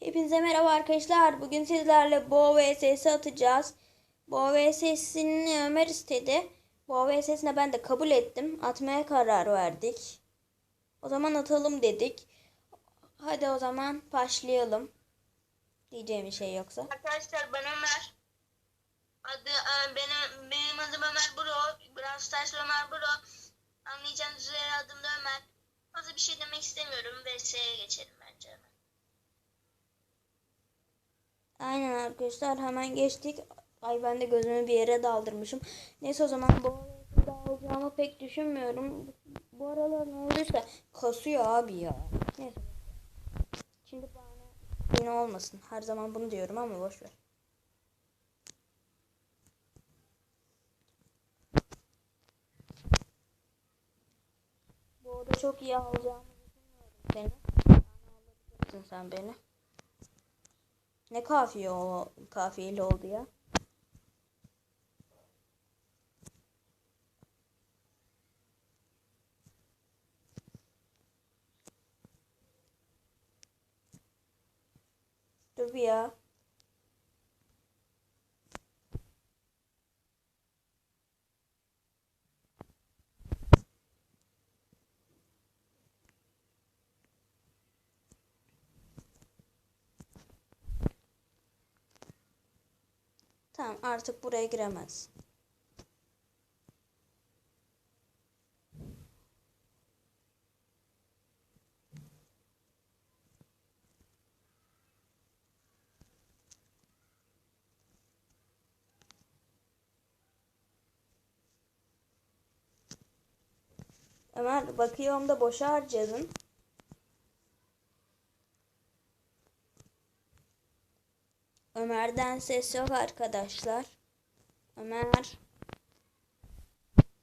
Hepinize merhaba arkadaşlar. Bugün sizlerle Bo VS'si atacağız. Bo VS'sini Ömer istedi. Bo VS'sine ben de kabul ettim. Atmaya karar verdik. O zaman atalım dedik. Hadi o zaman başlayalım. Diyeceğim bir şey yoksa. Arkadaşlar ben Ömer. Adı e, benim benim adım Ömer Bro. Brawl Stars Ömer Bro. Anlayacağınız üzere adım da Ömer. Fazla bir şey demek istemiyorum. VS'ye geçelim bence hemen. Aynen arkadaşlar hemen geçtik. Ay ben de gözümü bir yere daldırmışım. Neyse o zaman bu arada alacağımı pek düşünmüyorum. Bu aralar ne olduysa kasıyor abi ya. Neyse. Şimdi bana yine olmasın. Her zaman bunu diyorum ama boş ver. Bu arada çok iyi alacağımı düşünmüyorum seni. Yani alabilirsin sen beni. Ne kafiye o kafiyeli oldu ya? Dur bir ya. Tamam artık buraya giremez. Ömer bakıyorum da boşa harcadın. Ömer'den ses yok arkadaşlar. Ömer.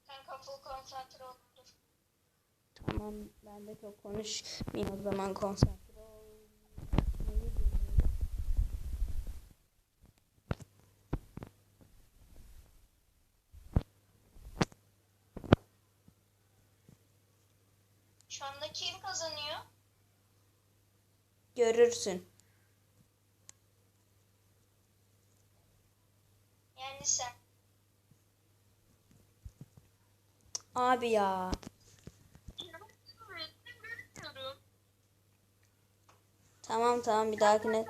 Sen kafalı konsantre ol. Tamam ben de çok konuşmayayım o zaman konsantre deniyorum. Şu anda kim kazanıyor? Görürsün. Sen. Abi ya. Tamam tamam bir dahakine.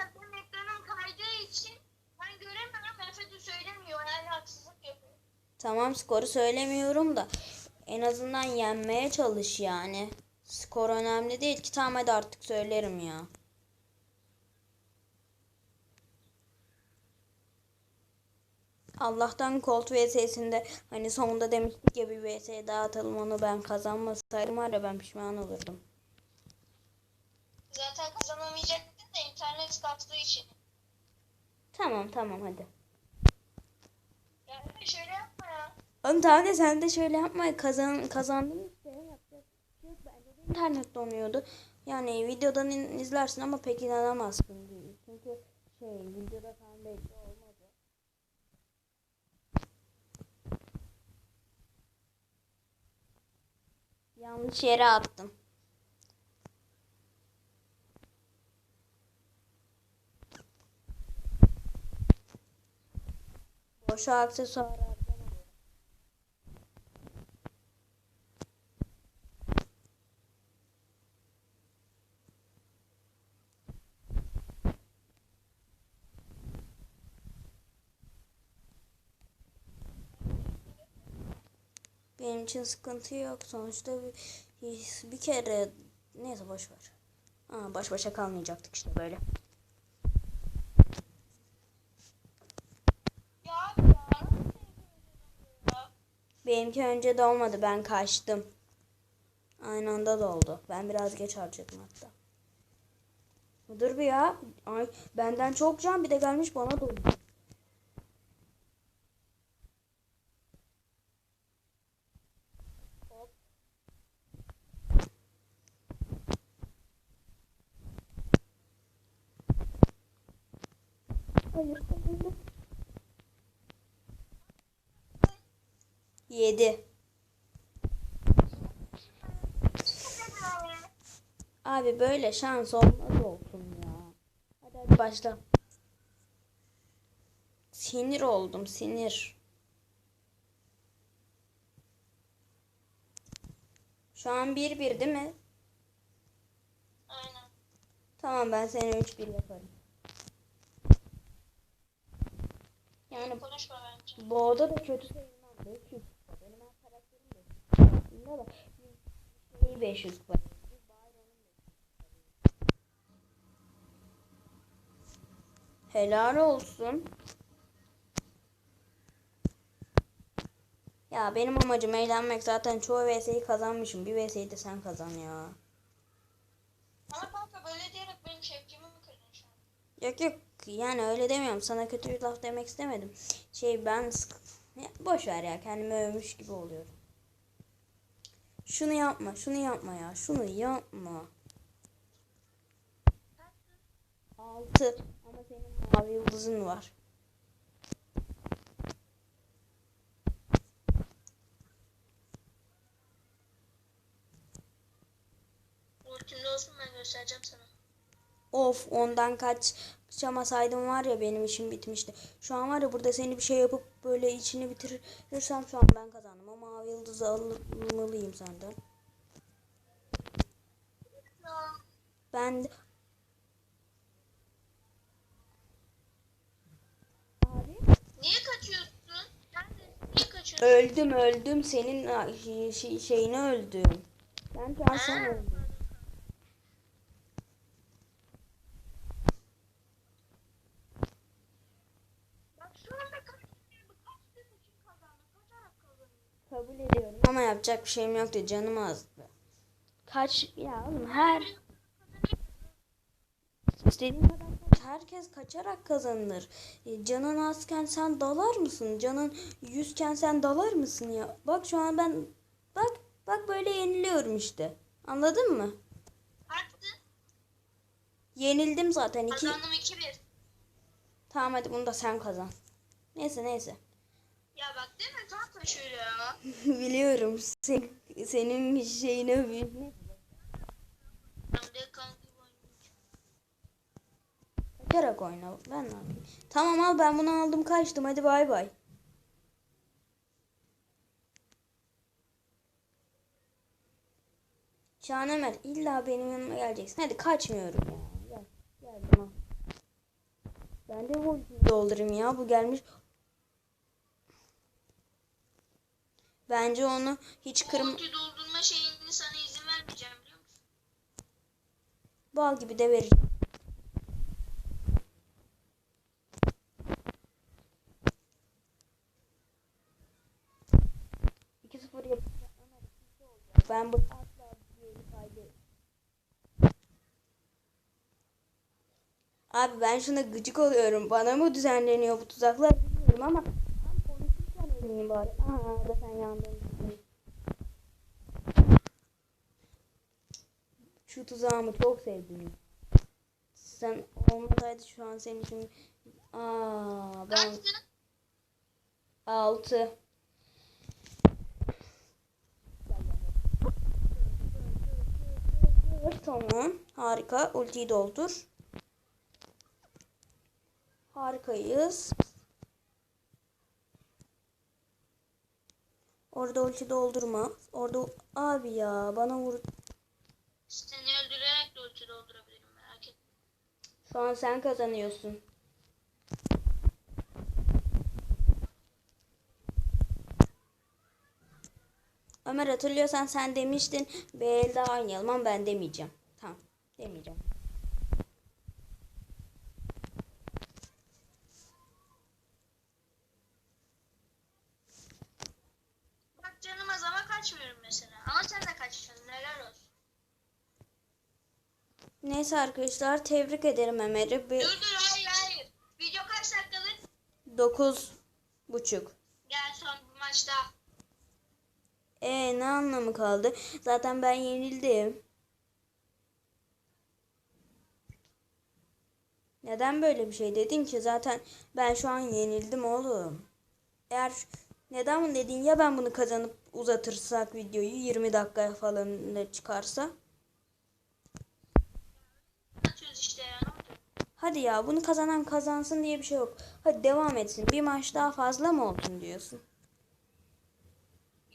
Tamam skoru söylemiyorum da en azından yenmeye çalış yani. Skor önemli değil ki tamam hadi artık söylerim ya. Allah'tan Colt VS'sinde hani sonunda demiştik ya bir VS daha atalım onu ben kazanmasaydım var ya ben pişman olurdum. Zaten kazanamayacaktın da internet kastığı için. Tamam tamam hadi. Yani şöyle yapma ya. Oğlum tamam da sen de şöyle yapma kazan kazandın işte yapacak şey de internet donuyordu. Yani videodan in- izlersin ama pek inanamazsın. Çünkü şey videoda falan belli Yanlış yere attım. Boşa aksesuar Benim için sıkıntı yok. Sonuçta bir, bir kere neyse boş ver. Aa, baş başa kalmayacaktık işte böyle. Benimki önce de olmadı. Ben kaçtım. Aynı anda doldu. Ben biraz geç harcadım hatta. Dur bir ya. Ay, benden çok can bir de gelmiş bana doldu. Hop. Hayır, hayır. Yedi. Abi böyle şans olmaz olsun ya. Hadi Hadi başla. Sinir oldum sinir. Şu an 1-1 değil mi? Aynen. Tamam ben seni 3-1 yaparım. Yani Konuşma bence. bu oda da kötü. 500 kupa. Benim her karakterim de. Aslında da iyi 500 kupa. Helal olsun. Ya benim amacım eğlenmek zaten çoğu VS'yi kazanmışım. Bir VS'yi de sen kazan ya. Ama kanka böyle diyerek benim şevkimi mi kırdın şu an? Yok yok yani öyle demiyorum. Sana kötü bir laf demek istemedim. Şey ben sık... Ya, boş ver ya kendimi övmüş gibi oluyorum. Şunu yapma, şunu yapma ya. Şunu yapma. Altı. Mavi yıldızın var. Ultimde olsun ben göstereceğim sana. Of ondan kaç kaçamasaydım var ya benim işim bitmişti. Şu an var ya burada seni bir şey yapıp böyle içini bitirirsem şu an ben kazandım. Ama mavi yıldızı almalıyım senden. Ben de... Abi? Niye kaçıyorsun? Neredesin? Niye kaçıyorsun? Öldüm öldüm senin şey- şey- şeyini öldüm. Ben şu an sen Ha. öldüm. Kabul ediyorum ama yapacak bir şeyim yoktu canım azdı. Kaç ya oğlum her istediğin kadar. Herkes kaçarak kazanır. E, canın azken sen dalar mısın? Canın yüzken sen dalar mısın ya? Bak şu an ben bak bak böyle yeniliyorum işte. Anladın mı? Kaçtı. Yenildim zaten iki. Kazandım 2-1. Tamam hadi bunu da sen kazan. Neyse neyse. Ya bak değil mi? Kanka şöyle ya. Biliyorum. Sen, senin şeyine Ben de kanka oynayacağım. Kaçarak oyna. Ben ne yapayım? Tamam al ben bunu aldım kaçtım. Hadi bay bay. Şahan Ömer illa benim yanıma geleceksin. Hadi kaçmıyorum ya. Gel. Geldim al. Ben de bu doldurayım ya. Bu gelmiş. Bence onu hiç kırm Ulti doldurma şeyini sana izin vermeyeceğim biliyor musun? bal gibi de vereceğim. İki sıfır yapacak. Ömer ikinci olacak. Ben bu. Abi ben şuna gıcık oluyorum. Bana mı düzenleniyor bu tuzaklar bilmiyorum ama tam konuşurken öleyim bari. Aha da sen yandın. Şu tuzağımı çok sevdim. Sen olmasaydı şu an senin için... Aa, ben Kaçtı. Tamam. Harika. Ultiyi doldur. Harikayız. Orada ulti doldurma. Orada abi ya bana vur. Seni öldürerek de ulti doldurabilirim merak etme. Şu an sen kazanıyorsun. Ömer hatırlıyorsan sen demiştin bir daha oynayalım ama ben demeyeceğim. Tamam demeyeceğim. Bak canım az ama kaçmıyorum mesela. Ama sen de kaçıyorsun. Helal olsun. Neyse arkadaşlar tebrik ederim Ömer'i. Bir Dur dur hayır hayır. Video kaç dakikalık? dokuz buçuk. Gel son bu maçta. E ne anlamı kaldı? Zaten ben yenildim. Neden böyle bir şey dedin ki? Zaten ben şu an yenildim oğlum. Eğer neden bunu dedin ya ben bunu kazanıp uzatırsak videoyu 20 dakika falan da çıkarsa? İşte ya. Hadi ya bunu kazanan kazansın diye bir şey yok. Hadi devam etsin. Bir maç daha fazla mı olsun diyorsun?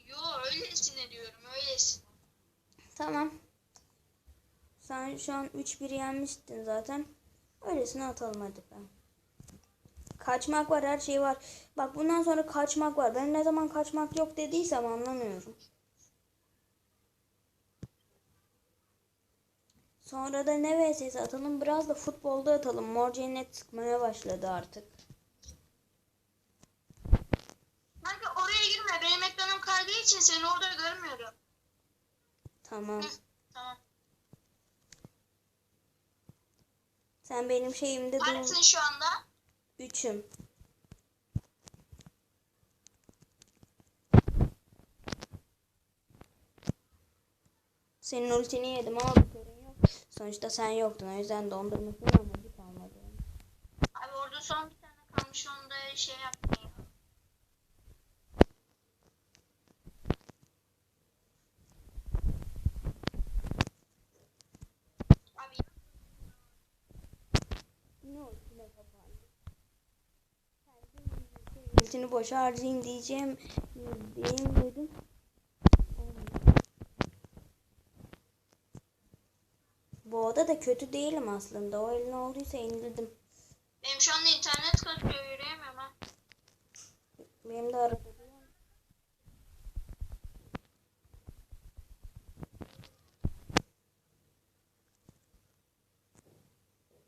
Yo öylesine diyorum öylesine. Tamam. Sen şu an 3-1 yenmiştin zaten. Öylesine atalım hadi ben. Kaçmak var her şey var. Bak bundan sonra kaçmak var. Ben ne zaman kaçmak yok dediysem anlamıyorum. Sonra da ne vs atalım biraz da futbolda atalım. Mor cennet sıkmaya başladı artık. Kanka oraya girme benim ekranım kaydığı için seni orada görmüyorum. Tamam. Hı, tamam. Sen benim şeyimde dur. Kaçsın şu anda? Üçüm. Senin ultini yedim ama bir sorun yok. Sonuçta sen yoktun o yüzden dondurmasını amacı kalmadı. Abi orada son bir tane kalmış onu da şey yapmayayım. Abi Ne ultine kapandı? Boşa harcayayım diyeceğim. Olmadı. Bu oda da kötü değilim aslında. O eline olduysa indirdim. benim şu anda internet kasıyor yürüyemiyorum ha. Benim de arada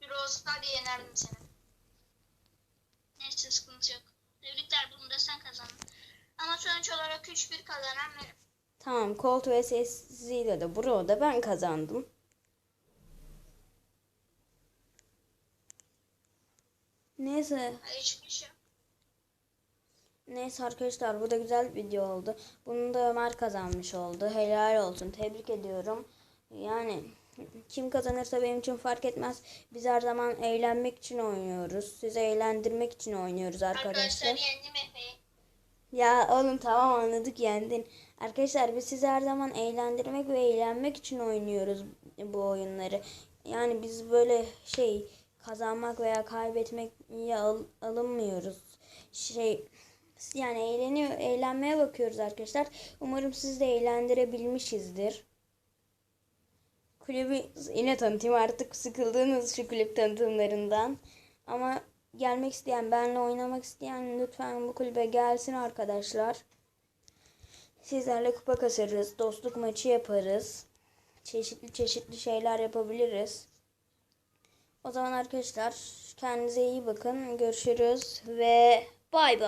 Bir olsa diye yenerdim seni. Neyse sıkıntı yok. Tebrikler bunu da sen kazandın. Ama sonuç olarak 3-1 kazanan benim. Tamam Colt ve sessiyle de burada ben kazandım. Neyse. Hiçbir şey. Neyse arkadaşlar bu da güzel bir video oldu. Bunu da Ömer kazanmış oldu. Helal olsun. Tebrik ediyorum. Yani kim kazanırsa benim için fark etmez. Biz her zaman eğlenmek için oynuyoruz. Sizi eğlendirmek için oynuyoruz Arkadaşlar arkadaşlar. yendim Efe'yi. Ya oğlum tamam anladık yendin. Arkadaşlar biz sizi her zaman eğlendirmek ve eğlenmek için oynuyoruz bu oyunları. Yani biz böyle şey kazanmak veya kaybetmek al- alınmıyoruz. Şey yani eğleniyor, eğlenmeye bakıyoruz arkadaşlar. Umarım sizi de eğlendirebilmişizdir. Kulübü yine tanıtayım artık sıkıldığınız şu kulüp tanıtımlarından. Ama gelmek isteyen, benimle oynamak isteyen lütfen bu kulübe gelsin arkadaşlar. Sizlerle kupa kasarız, dostluk maçı yaparız. Çeşitli çeşitli şeyler yapabiliriz. O zaman arkadaşlar kendinize iyi bakın. Görüşürüz ve bay bay.